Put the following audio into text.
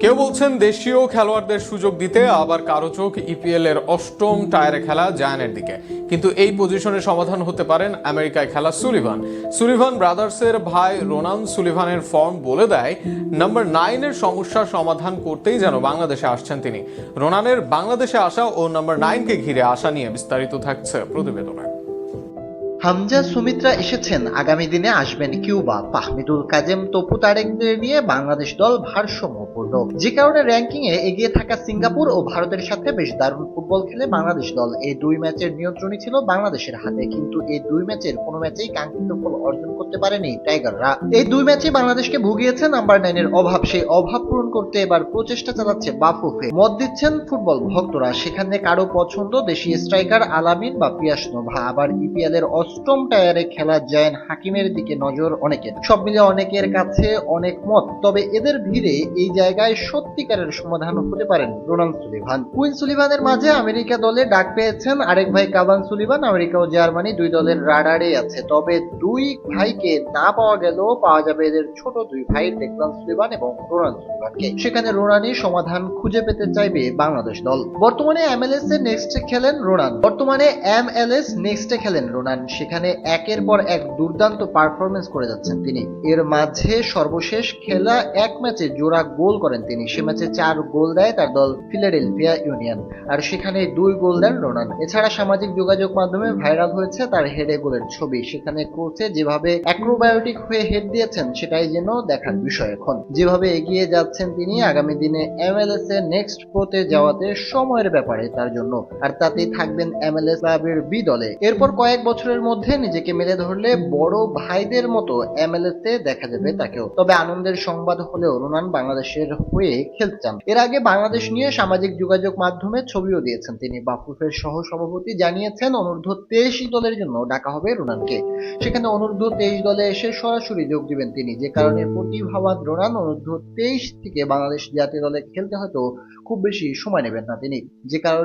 কেউ বলছেন দেশীয় খেলোয়াড়দের সুযোগ দিতে আবার কারও চোখ ইপিএল এর অষ্টম টায়ারে খেলা জায়ানের দিকে। কিন্তু এই পজিশনে সমাধান হতে পারেন আমেরিকায় খেলা সুলিভান। সুলিভান ব্রাদার্সের ভাই রোনান সুলিভানের ফর্ম বলে দেয়, নাম্বার নাইনের সমস্যা সমাধান করতেই যেন বাংলাদেশে আসছেন তিনি। রোনানের বাংলাদেশে আসা ও নাম্বার নাইনকে ঘিরে আসা নিয়ে বিস্তারিত থাকছে প্রতিবেদনে। হামজা সুমিত্রা এসেছেন। আগামী দিনে আসবেন কিউবা। ফাহমিদুল কাজেম তপু তারেকদের নিয়ে বাংলাদেশ দল ভারসাম্যপূর্ণ। যে কারণে র্যাঙ্কিং এ এগিয়ে থাকা সিঙ্গাপুর ও ভারতের সাথে বেশ দারুণ ফুটবল খেলে বাংলাদেশ দল এই দুই ম্যাচের নিয়ন্ত্রণই ছিল বাংলাদেশের হাতে। কিন্তু এই দুই ম্যাচের কোনো ম্যাচেই কাঙ্ক্ষিত ফল অর্জন করতে পারেনি টাইগাররা। এই দুই ম্যাচে বাংলাদেশকে ভুগিয়েছে নাম্বার নাইনের অভাব। সেই অভাব পূরণ করতে এবার প্রচেষ্টা চালাচ্ছে বাফুফে। মত দিচ্ছেন ফুটবল ভক্তরা। সেখানে কারও পছন্দ দেশি স্ট্রাইকার আলামিন বা পিয়াস নোভা। আবার ইপিএল এর অষ্টম টায়ারে খেলা জায়ান হাকিমের দিকে নজর অনেকের। সব মিলে অনেকের কাছে অনেক মত, তবে এদের ভিড়ে এই জায়গায় সত্যিকারের সমাধান হতে পারেন রোনান সুলিভান। কুইন সুলিভানের মাঝে আমেরিকা দলে ডাক পেয়েছেন আরেক ভাই কাবান সুলিভান, আমেরিকা ও জার্মানি দুই দলের রাডারে আছে। তবে দুই ভাইকে না পাওয়া গেলেও পাওয়া যাবে এদের ছোট দুই ভাই ডেকলান সুলিভান এবং রোনান সুলিভানকে। সেখানে রোনানি সমাধান খুঁজে পেতে চাইবে বাংলাদেশ দল। বর্তমানে এমএলএস এ নেক্সটে খেলেন রোনান। বর্তমানে এমএলএস নেক্সটে খেলেন রোনান। সেখানে একের পর এক দুর্দান্ত পারফরমেন্স করে যাচ্ছেন তিনি। এর মাঝে সর্বশেষ খেলা এক ম্যাচে জোড়া গোল করেন তিনি। সে ম্যাচে চার গোল দেয় তার দল ফিলাডেলফিয়া ইউনিয়ন। আর সেখানে দুই গোল দেন রোনান এছাড়া সামাজিক যোগাযোগ মাধ্যমে ভাইরাল হয়েছে তার হেডে গোলের ছবি। সেখানে কোচে যেভাবে অ্যাক্রোবায়োটিক হয়ে হেড দিয়েছেন, সেটাই যেন দেখার বিষয় এখন। যেভাবে এগিয়ে যাচ্ছেন তিনি, আগামী দিনে এম এমএলএস এ নেক্সট প্রোতে যাওয়াতে সময়ের ব্যাপারে তার জন্য। আর তাতেই থাকবেন এম এমএলএস ক্লাবের বি দলে। এরপর কয়েক বছরের মধ্যে নিজেকে মেলে ধরলে বড় ভাইদের মতো এমএলএস এ দেখা যাবে তাকেও। তবে আনন্দের সংবাদ হলেও রোনান বাংলাদেশের হয়ে খেলতে চান। এর আগে বাংলাদেশ নিয়ে সামাজিক যোগাযোগ মাধ্যমে ছবিও দিয়েছেন তিনি। বাফুফের সহ সভাপতি জানিয়েছেন, অনূর্ধ্ব তেইশ দলের জন্য ডাকা হবে রোনানকে। সেখানে অনূর্ধ্ব তেইশ দলে এসে সরাসরি যোগ দিবেন তিনি। যে কারণে প্রতিভাবান রোনান অনূর্ধ্ব তেইশ থেকে বাংলাদেশ জাতীয় দলে খেলতে হয়তো খুব বেশি সময় নেবেন না তিনি। যে কারণে